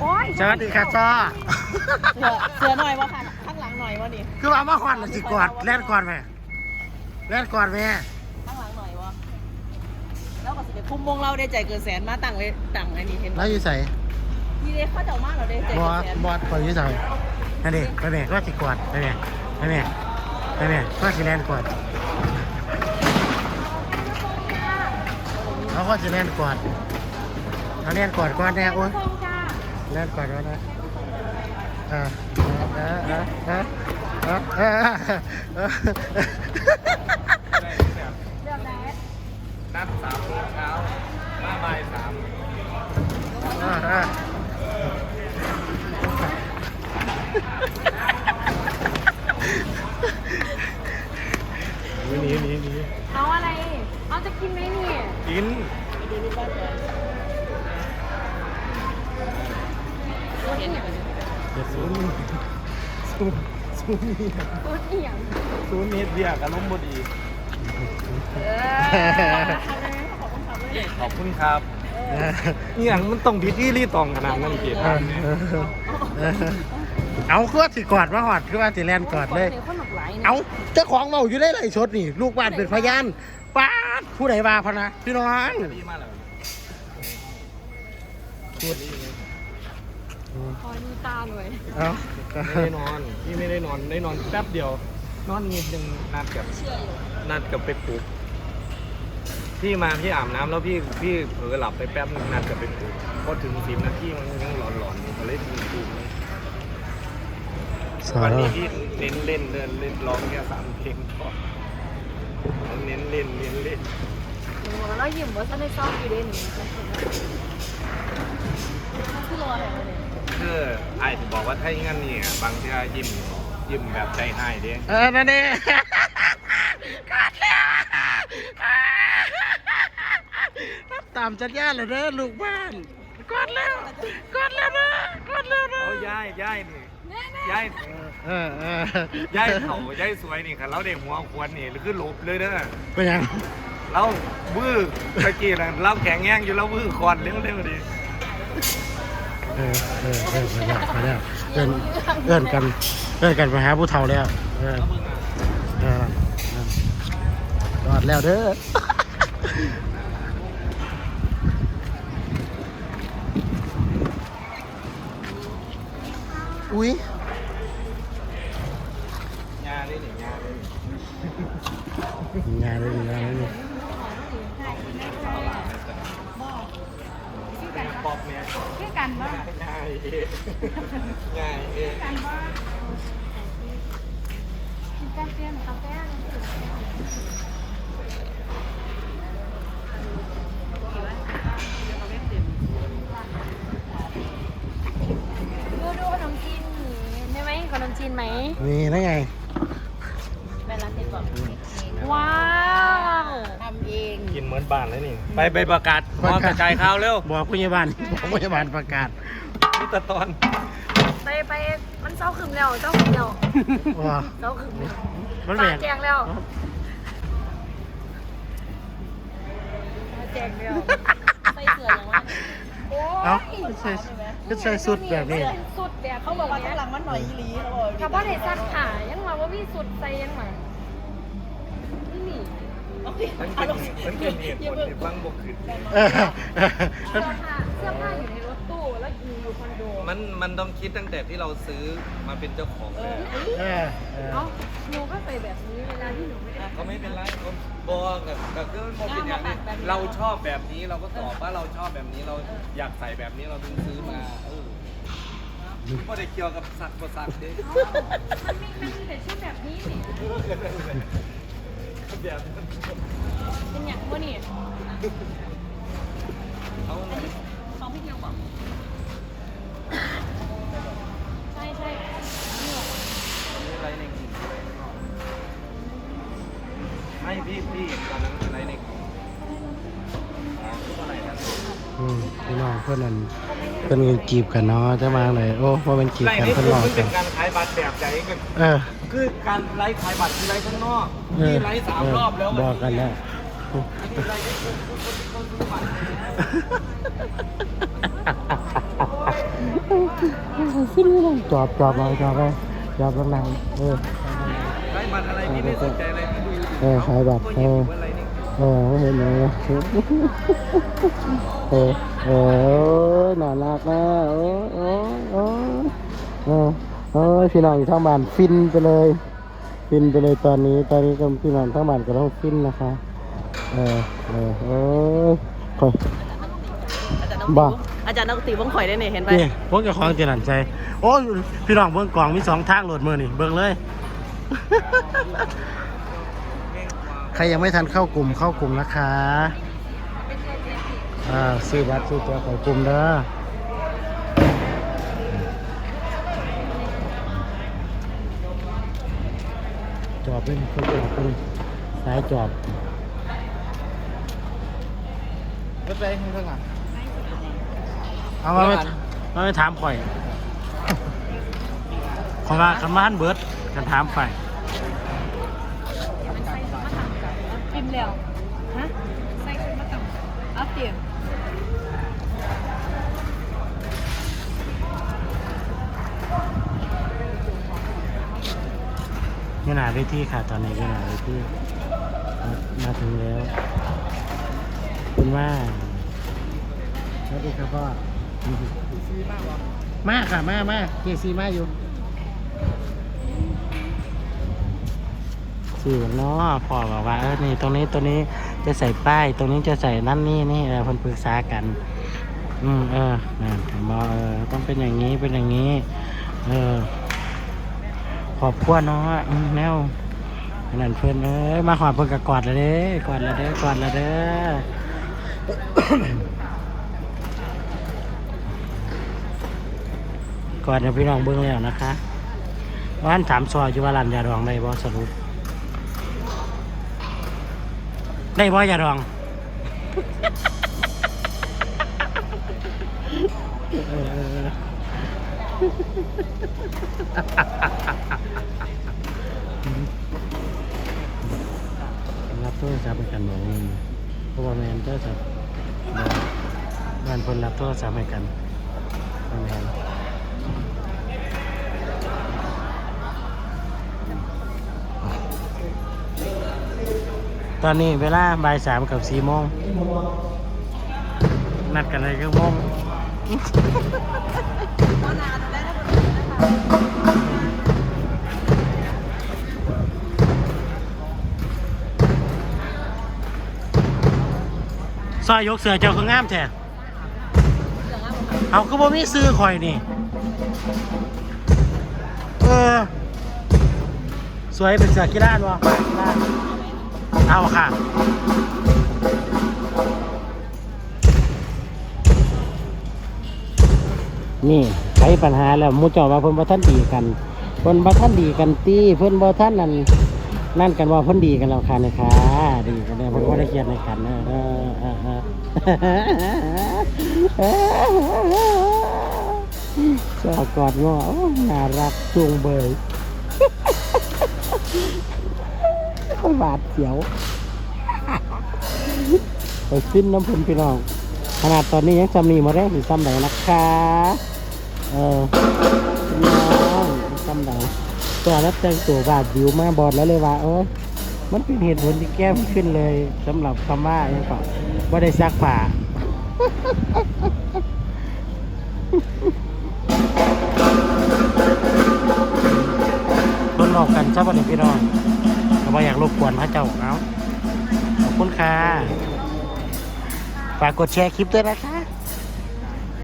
โอ้ยสวัสดีค่ะจ้าเสือเสือหน่อยวะค่ะข้างหลังหน่อยวะนี่คือว่ามาควันน่ะสิกอดแล่นก่อนไหมแล่นก่อนไหมข้างหลังหน่อยวะแล้วก็สิไปคุ้มวงเราได้ใจเกินแสนมาตั้งไว้ตั้งไอ้นี่เห็นไหมแล้วอยู่ใส่นี่เลยเขาเจ้ามาเราได้ใจบอเกินแสนบอสคอยอยู่ใส่นั่นดิไปแม่ก็สิกอดไปแม่ไปแม่ไปแม่ก็สิแล่นก่อนเขาก็สิแล่นก่อนเขาแล่นก่อนก่อนแน่โอ้ยทรงจ้า แล่นก่อนก่อนนะเออเออเออเออเออเออเออเลือกไหนนัดสามโมงเช้ามาบ่ายสามเออเออหนีหนีหนีเอาอะไร เอาจะกินไหมนี่กินดูรูปบ้าน ก่อนเอียงเดี๋ยวศูนย์ศูนย์ศูนย์นี่รถเอียงศูนย์นี่เบียกับนมบดีเออขอบคุณครับเลยขอบคุณครับนี่อย่างมันต้องพิธีรีตองขนาดนั้นเกียรติเออเออเอาคือว่าสิกอดมาหอดเครื่อว่าสิแลนกอดเลย เอาเจ้าของเมาอยู่ได้ไรชดนี่ ลูกบ้านเป็นพยานป้าผู้ใดว่าพนะพี่น้องดีมากเลย คอยดูตาหน่อย เอาไม่ได้นอนพี่ไม่ได้นอนได้นอนแป๊บเดียว นอนนิดนึงนัดกับเชื่ออยู่นัดกับไปปลุกพี่มาพี่อาบน้ำแล้วพี่พี่เผลอหลับไปแป๊บนึงนัดกับไปปลุกพอถึงสิบนาทีมันยังหลอนๆอยู่ก็เลยปลุกเลยสอวันนนี้พี่เน้นเล่นเดินเล่นร้องแค่สามเพลงพอเน้นเล่นเน้นเล่นโอ้แล้วยิ้มว่าฉันได้ชอบอยู่ด้วยนี่คือรออะไรมาเนี่ย คือไอ้บอกว่าถ้าอย่างนั้นเนี่ยบางทียิ้มยิ้มแบบใจหายเด้เออนั่นเองกอดแล้วตามจัดญาติเลยเด้อลูกบ้านกอดแล้วกอดแล้วนะกอดแล้วนะเอาย่ายย่ายนี่ย่ายเออเออย่ายเขาย่ายสวยนี่ค่ะเราเด็กหัวควนนี่คือหลบเลยเด้อเป็นยังเราวื้อตะกี้นะเราแข็งแย่งอยู่แล้ววื้อคอนเร็วเร็วๆดิ เออเออเออไปแล้วไปแล้วเอินเอินกันเอินกันไปหาผู้เฒ่าแล้วเออเออเออเอดแล้วเด้ออุ้ยงานนี่นี่งานนี่งานเลยงานเลย ป๊อปเนี่ยคือกันว่าง่ายเองง่ายเองกันว่ากินกาแฟหรือกาแฟดูดูขนมจีนนี่ได้ไหมขนมจีนไหมนี่นั่นไง แม่ร้านเด็ดบอก ว้าว ทำเอง กิน เหมือนบ้านเลยนี่ ไปไปประกาศพอกระจายข่าวเร็วบอกผู้ใหญ่บ้านบอกผู้ใหญ่บ้านประกาศนี่ตะตอนไปไปมันเศร้าขึ้นแล้วเศร้าขึ้นแล้วว่าเศร้าขึ้นแล้วมันปาแบ่งแจงแล้วแจงแล้วใส่เสื้ออย่างว่าโอ้เอ้ายใส่ก็ใส่สุดแบบนี้สุดแบบเขาบอกว่าข้างหลังมันหน่อยอีหลีเขาบอกถ้าพ่อได้ซักขายังมาว่ามีสุดใส่ยังมานี่นี่เอาไป มันเอาเป็นลงมันเป็นเหตุผลที่ฟังบกขึ้นเออเสื้อผ้าเสื้อผ้าอยู่ในรถตู้แล้วอยู่อยู่คอนโดมันมันต้องคิดตั้งแต่ที่เราซื้อมาเป็นเจ้าของเลยเออเออ เอ้าหนูก็ใส่แบบนี้เวลาที่หนูไม่ได้ก็ไม่เป็นไรก็บอกกับกับก็เป็นอย่างนี้เราชอบแบบนี้เราก็ตอบว่าเราชอบแบบนี้เราอยากใส่แบบนี้เราถึงซื้อมาเออไม่ได้เกี่ยวกับสัตว์ประสัตว์เด้เอ้ามันมีมันมีแต่ชุดแบบนี้เนี่ย แบบ เป็นอย่างว่านี่ เอาเขาไม่เกี่ยวกับใช่ใช่เนี่ยอะไรในไม่พี่พี่ตอนนั้นอะไรในอะไรนะอืมพี่น้องเพื่อนนั่นเพื่อนกันจีบกันเนาะจะมาเลยโอ้ว่าเป็นจีบไรกันนี่เพื่อนคือหลอกมันกัเป็นนการขายบัตรแบบใจกันเออ คือการไลฟ์ขายบัตรคือไลฟ์ข้างนอกเออพี่ไลฟ์สามรอบแล้ว บอกกันแล้ว อันนี้ไลฟ์ที่คนคนคนซื้อดจอบจอบเอาจอบไปจอบนางเออไอ้มันอะไรพี่ไม่สนใจอะไรพี่ดูเออขายบัตรเออเออเห็นเลยนะเออเออน่ารักนะโอ้โอ้โอ้เออเออพี่น้องอยู่ทั้งบ้านฟินไปเลย ฟินไปเลยตอนนี้ ตอนนี้ก็พี่น้องทั้งบ้านก็ต้องฟินนะคะ เออเออเออคอยอาจารย์น้องบ้าตีอาจารย์น้องตีเบังข่อยได้เนี่ยเห็นไหมนี่พวกเจ้าของเจริญใจโอ้ยพี่น้องเบิ้งกล่องมีสองทางโหลดมือนี่เบิ้งเลย ใครยังไม่ทันเข้ากลุ่มเข้ากลุ่มนะคะอ่าซื้อบัตรซื้อตัวเข้ากลุ่มเด้อจอบเป็นคนจอบเป็นสายจอบ รถไปข้างหลังเอามาไปมาไปถามข่อยข่อยว่าคันมาหันเบิดกันถามไปฟิล์มแล้วฮะใส่ชุดมาต่ำเอาเตียงไม่นาเวทีค่ะ ตอนนี้ไม่นาเวทีมามาถึงแล้ว คุณว่าสวัสดีครับพ่อมาค่ะมามาเจซีมาอยู่สื่อเนาะพ่อบอกว่าเออนี่ตรงนี้ตรงนี้จะใส่ป้าย ตรงนี้จะใส่นั่นนี่นี่เออเพิ่นปรึกษากัน อืมเออนะบอกเออต้องเป็นอย่างนี้เป็นอย่างนี้ เออ ขอบคุณเนาะอืมแนวอันนั่นเพื่อนเอ้ยมาหอดเพิ่นก็กอดแล้วเด้กอดแล้วเด้กอดแล้วเด้อ ก่อดเดี๋ยวพี่น้องเบิ้งแล้วนะคะว่านถามซอยอยู่ว่าร้านยาดองได้บ่สรุป ได้บ่ยาดองรับโทรศัพท์ให้กันบอกเพราะว่าแมนโทรศัพท์ บ้านคนรับโทรศัพท์ให้กันแมนตอนนี้เวลาบ่ายสามกับสี่โมง นัดกันเลยก็โมงซอยยกเสือเจ้าคืองามแท้ เอาก็บ่มีซื้อข่อยนี่ เออ สวยเป็นเสือกีฬาบ่กีฬาเอาค่ะ นี่ไขปัญหาแล้วหมูเจอว่าเพิ่นบ่ทันดีกัน เพิ่นบ่ทันดีกันตีเพิ่นบ่ทันนั่น นั่นกันว่าพิ่นดีกันแล้วค่ะนะคะดีกันแล้วเพิ่นบ่ได้เครียดในกันนะเออเออเออเออสอกอดง้อโอ้น่ารักจุงเบยหวาดเสียวไปฟินน้ำเพิ่นพี่น้อง ขนาดตอนนี้ยังจำนีมาแรกถึงซ้ำไหนนะคะ เออน้องซ้ำไหน ตัวแล้วแต่งตัวบาดบิวมาบอดแล้วเลยว่า เออมันเป็นเหตุผลที่แก้มขึ้นเลยสำหรับคำว่าอย่างก่อนว่าได้ซักผ้า คนหลอกกันชอบอะไรพี่น้องแต่ว่าอยากรบกวนพระเจ้าเอาขอบคุณค่ะฝากกดแชร์คลิปด้วยนะคะ